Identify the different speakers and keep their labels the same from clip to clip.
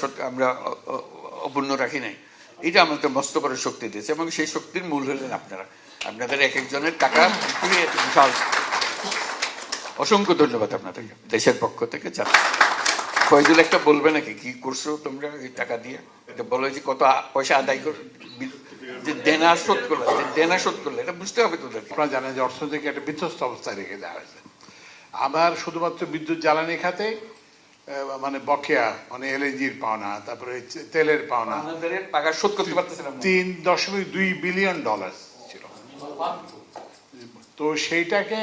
Speaker 1: সত্য আমরা অপূর্ণ রাখি নাই। এটা আমাকে মস্ত বড় শক্তি দিয়েছে এবং সেই শক্তির মূল হলেন আপনারা। আপনাদের এক একজনের টাকা বিশাল অসংখ্য ধন্যবাদ আপনাদেরকে দেশের পক্ষ থেকে যা ফয়জুল একটা বলবে নাকি? কি করছ তোমরা এই টাকা দিয়ে? এটা বলো যে কত পয়সা আদায় করে যে দেনা শোধ করলে, যে দেনা শোধ করলে, এটা বুঝতে হবে তোদেরকে।
Speaker 2: আপনারা জানেন যে অর্থনীতিকে একটা বিধ্বস্ত অবস্থায় রেখে দেওয়া হয়েছে। আবার শুধুমাত্র বিদ্যুৎ জ্বালানি খাতে মানে বকেয়া মানে এলএনজির পাওনা তারপরে তেলের পাওনা।
Speaker 1: আমাদের টাকা শোধ করতে পারতেছিলাম
Speaker 2: তিন দশমিক দুই বিলিয়ন ডলার ছিল। তো সেইটাকে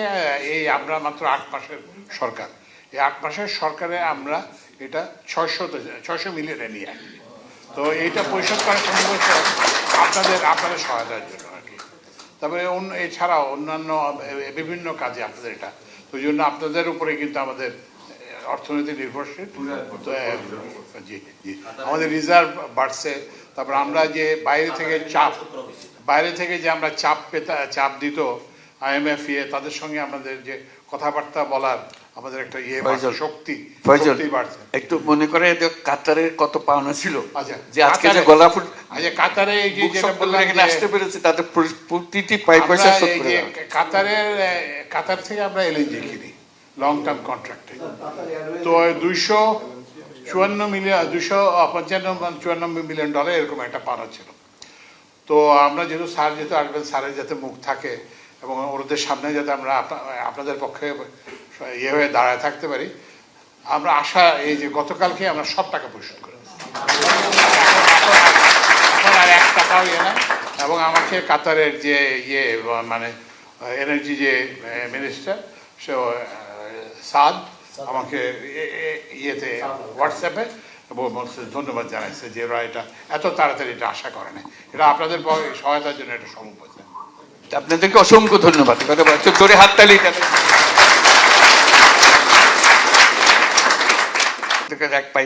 Speaker 2: এই আমরা মাত্র আট মাসের সরকার। এই আট মাসের সরকারে আমরা এটা ছয়শো ছয়শো মিলিয়নে নিয়ে আসি। তো এইটা পরিশোধ করা সম্ভব আপনাদের আপনাদের সহায়তার জন্য আর কি। তারপরে অন্য এছাড়াও অন্যান্য বিভিন্ন কাজে আপনাদের এটা। তো ওই জন্য আপনাদের উপরে কিন্তু আমাদের অর্থনীতি নির্ভরশীল। জি জি। আমাদের রিজার্ভ বাড়ছে। তারপর আমরা যে বাইরে থেকে চাপ বাইরে থেকে যে আমরা চাপ পেতা চাপ দিত আইএমএফ ইয়ে তাদের সঙ্গে আমাদের যে কথাবার্তা বলার আমাদের একটা ইয়ে বাড়ছে, শক্তি শক্তি বাড়ছে।
Speaker 1: একটু মনে করে যে কাতারের কত পাওনা ছিল?
Speaker 2: আচ্ছা,
Speaker 1: যে আজকে যে
Speaker 2: কাতারে-
Speaker 1: গলা ফুট
Speaker 2: আচ্ছা কাতারে এই যে যেটা বললাম যে-
Speaker 1: আসতে পেরেছে তাদের প্রতিটি পাই পয়সা শোধ করে
Speaker 2: কাতারের কাতার থেকে আমরা এলএনজি কিনি। লং টার্ম কন্ট্রাক্টে তো দুইশো চুয়ান্ন মিলিয়ন দুশো পঞ্চান্ন চুয়ান্ন মিলিয়ন ডলার এরকম একটা পাওনা ছিল তো আমরা যেহেতু স্যার যেহেতু আসবেন, স্যারের যাতে মুখ থাকে এবং ওদের সামনে যাতে আমরা আপনা- আপনাদের পক্ষে ইয়ে হয়ে দাঁড়ায় থাকতে পারি, আমরা আশা এই যে গতকালকে আমরা সব টাকা পরিশোধ করে এখন এক টাকাও ইয়ে না। এবং আমাকে কাতারের যে ইয়ে মানে এনার্জি যে মিনিস্টার সে সাদ আমাকে ইয়েতে হোয়াটসঅ্যাপে ধন্যবাদ জানাইছে যে ওরা এটা এত তাড়াতাড়ি এটা আশা করে না এটা আপনাদের সহায়তার জন্য এটা সম্ভব হচ্ছে
Speaker 1: আপনাদেরকে অসংখ্য ধন্যবাদ। জোরে হাততালি এক পাই